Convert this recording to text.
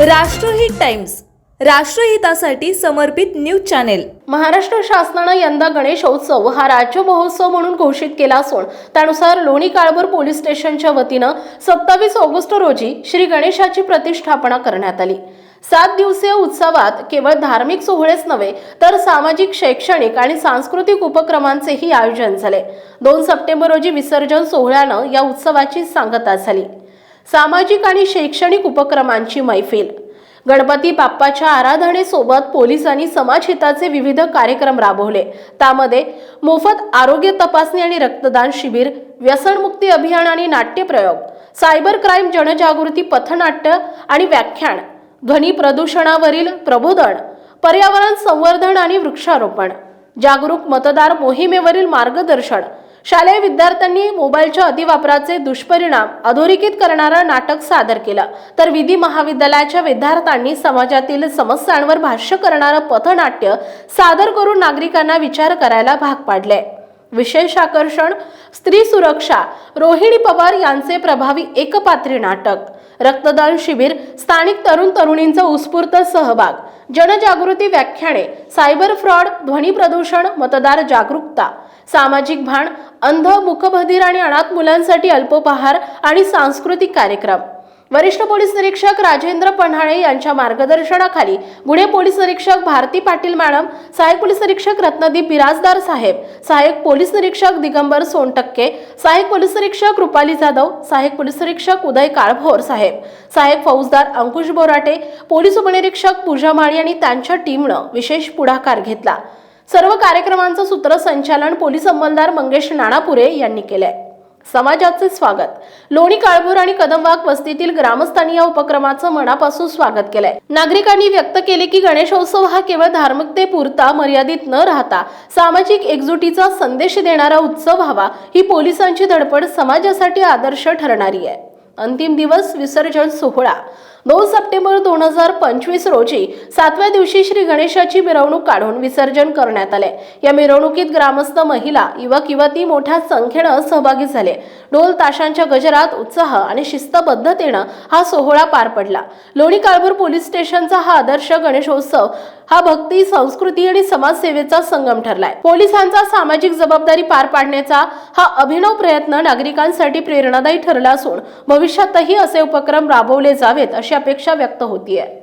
राष्ट्रहित टाइम्स राष्ट्रहितासाठी समर्पित news channel. Maharashtra शासनानं यंदा गणेशोत्सव हा राज्य महोत्सव म्हणून घोषित केला असून त्यानुसार लोणी काळभर पोलीस स्टेशनच्या वतीनं सत्तावीस ऑगस्ट रोजी श्री गणेशाची प्रतिष्ठापना करण्यात आली. सात दिवसीय उत्सवात केवळ धार्मिक सोहळेच नव्हे तर सामाजिक शैक्षणिक आणि सांस्कृतिक उपक्रमांचेही आयोजन झाले. दोन सप्टेंबर रोजी विसर्जन सोहळ्यानं या उत्सवाची सांगता झाली. सामाजिक आणि शैक्षणिक उपक्रमांची मैफिल. गणपती बाप्पाच्या आराधनेसोबत पोलिसांनी समाजहिताचे विविध कार्यक्रम राबवले. त्यामध्ये मोफत आरोग्य तपासणी आणि रक्तदान शिबिर व्यसनमुक्ती अभियान आणि नाट्यप्रयोग सायबर क्राईम जनजागृती पथनाट्य आणि व्याख्यान ध्वनी प्रदूषणावरील प्रबोधन पर्यावरण संवर्धन आणि वृक्षारोपण जागरूक मतदार मोहिमेवरील मार्गदर्शन शालेय विद्यार्थ्यांनी मोबाईलच्या अतिवापराचे दुष्परिणाम अधोरेखित करणारं नाटक सादर केलं. तर विधी महाविद्यालयाच्या विद्यार्थ्यांनी समाजातील समस्यांवर भाष्य करणारं पथनाट्य सादर करून नागरिकांना विचार करायला भाग पाडले. विशेष आकर्षण स्त्री सुरक्षा रोहिणी पवार यांचे प्रभावी एकपात्री नाटक रक्तदान शिबिर स्थानिक तरुण तरुणींचा उत्स्फूर्त सहभाग जनजागृती व्याख्याने सायबर फ्रॉड ध्वनी प्रदूषण मतदार जागरूकता सामाजिक भान अंध मुखबधीर आणि अनाथ मुलांसाठी अल्पोपहार आणि सांस्कृतिक कार्यक्रम. वरिष्ठ पोलीस निरीक्षक राजेंद्र पन्हाळे यांच्या मार्गदर्शनाखाली गुन्हे पोलीस निरीक्षक भारती पाटील मॅडम सहाय्यक पोलीस निरीक्षक रत्नदीप बिराजदार साहेब सहाय्यक पोलीस निरीक्षक दिगंबर सोनटक्के सहाय्यक पोलीस निरीक्षक रुपाली जाधव सहाय्यक पोलीस निरीक्षक उदय काळभोर साहेब सहाय्यक फौजदार अंकुश बोराटे पोलीस उपनिरीक्षक पूजा माळी आणि त्यांच्या टीमनं विशेष पुढाकार घेतला. सर्व कार्यक्रमांचं सूत्रसंचालन पोलीस अंमलदार मंगेश नाणापुरे यांनी केलंय. समाजाचे स्वागत. लोणी काळभोर आणि कदमवाग वस्तीतील ग्रामस्थांनी या उपक्रमाचं मनापासून स्वागत केलंय. नागरिकांनी व्यक्त केले की गणेशोत्सव हा केवळ धार्मिकतेपुरता मर्यादित न राहता सामाजिक एकजुटीचा संदेश देणारा उत्सव व्हावा ही पोलिसांची धडपड समाजासाठी आदर्श ठरणारी आहे. अंतिम दिवस विसर्जन सोहळा. दोन सप्टेंबर दोन हजार पंचवीस रोजी सातव्या दिवशी श्री गणेशाची मिरवणूक काढून विसर्जन करण्यात आले. या मिरवणुकीत ग्रामस्थ महिला युवक युवती मोठ्या संख्येनं सहभागी झाले. ढोल ताशांच्या गजरात उत्साह आणि शिस्तबद्धतेनं हा सोहळा पार पडला. लोणी काळभोर पोलीस स्टेशनचा हा आदर्श गणेशोत्सव हा भक्ती संस्कृती आणि समाजसेवेचा संगम ठरलाय. पोलिसांचा सामाजिक जबाबदारी पार पाडण्याचा हा अभिनव प्रयत्न नागरिकांसाठी प्रेरणादायी ठरला असून भविष्यातही असे उपक्रम राबवले जावेत अशी अपेक्षा व्यक्त होतीये.